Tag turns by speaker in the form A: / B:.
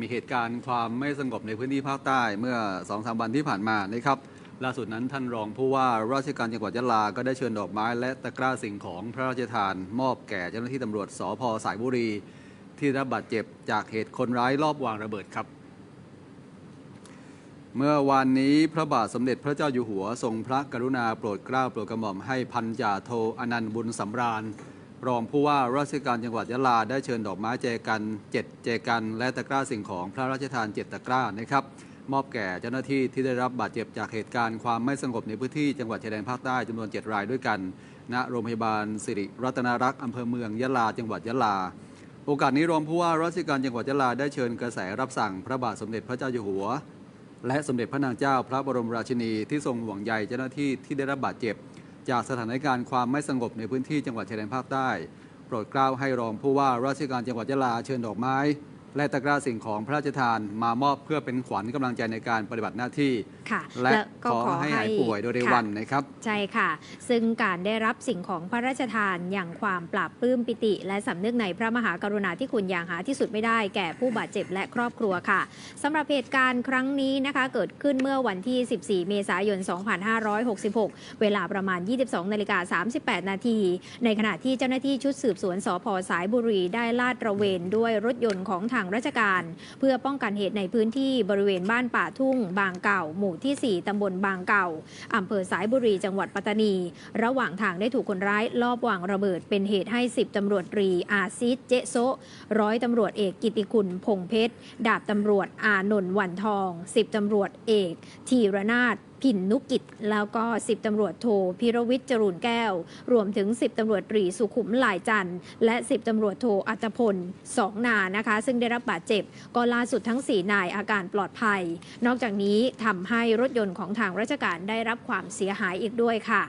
A: มีเหตุการณ์ความไม่สงบในพื้นที่ภาคใต้เมื่อ2องสามวันที่ผ่านมานะครับล่าสุดนั้นท่านรองผู้ว่าราชการจังหวัดยะลา ก็ได้เชิญดอกไม้ และตะกร้าสิ่งของพระราชทาน มอบแก่เจ้าหน้าที่ตำรวจสพสายบุรี ที่ได้รับบาดเจ็บจากเหตุคนร้ายลอบวางระเบิดครับ เมื่อวานนี้พระบาทสมเด็จพระเจ้าอยู่หัว ทรงพระกรุณาโปรดเกล้าโปรดกระหม่อมให้พันจ่าโทอนันต์บุญสำราญ รองผู้ว่าราชการจังหวัดยะลาได้เชิญดอกไม้แจกันเจ็ดแจกันและตะกร้าสิ่งของพระราชทานเจ็ดตะกร้านะครับ มอบแก่เจ้าหน้าที่ที่ได้รับบาดเจ็บจากเหตุการณ์ความไม่สงบในพื้นที่จังหวัดชายแดนภาคใต้จำนวน 7 รายด้วยกันณโรงพยาบาลสิริรัตนารักษ์อำเภอเมืองยะลา จังหวัดยะลา โอกาสนี้รองผู้ว่าราชการจังหวัดยะลาได้เชิญกระแสรับสั่งพระบาทสมเด็จพระเจ้าอยู่หัว และสมเด็จพระนางเจ้าพระบรมราชินีที่ทรงห่วงใยเจ้าหน้าที่ที่ได้รับบาดเจ็บ จากสถานการณ์ความไม่สงบในพื้นที่จังหวัดชายแดนภาคใต้ โปรดเกล้าให้รองผู้ว่าราชการจังหวัดยะลาเชิญดอกไม้ และตะกร้าสิ่งของพระราชทานมามอบเพื่อเป็นขวัญกำลังใจในการปฏิบัติหน้าที่
B: ค่ะ
A: และ
B: ก็
A: ขอให้หายป่วยโดยเร็ววันนะครับ
B: ใช่ค่ะ ซึ่งการได้รับสิ่งของพระราชทานอย่างความปราบปลื้มปิติ และสำนึกในพระมหากรุณาธิคุณอย่างหาที่สุดไม่ได้แก่ผู้บาดเจ็บและครอบครัวค่ะสำหรับเหตุการณ์ครั้งนี้นะคะ เกิดขึ้นเมื่อวันที่ 14 เมษายน 2566 เวลาประมาณ 22นาฬิกา38 นาทีในขณะที่เจ้าหน้าที่ชุดสืบสวนสพสายบุรีได้ลาดตระเวนด้วยรถยนต์ของทางราชการ เพื่อป้องกันเหตุในพื้นที่บริเวณบ้านป่าทุ่ง บางเก่า หมู่ที่ 4ตำบลบางเก่าอำเภอสายบุรีจังหวัดปัตตานี ระหว่างทางได้ถูกคนร้ายลอบวางระเบิดเป็นเหตุให้ 10ตำรวจตรีอาซิดเจโซร้อยตำรวจเอกกิติคุณพงเพชร ดาบตำรวจอานนท์วันทอง 10ตำรวจเอก ทีรนาถ พินนุกิจ แล้วก็ 10ตำรวจโทพิรวิทย์จรูนแก้ว รวมถึง 10ตำรวจตรีสุขุมหลายจันทร์และ 10ตำรวจโทอัตพลสองนานะคะ ซึ่งได้รับบาดเจ็บก็ล่าสุดทั้ง 4 นายอาการปลอดภัย นอกจากนี้ทำให้รถยนต์ของทางราชการได้รับความเสียหายอีกด้วยค่ะ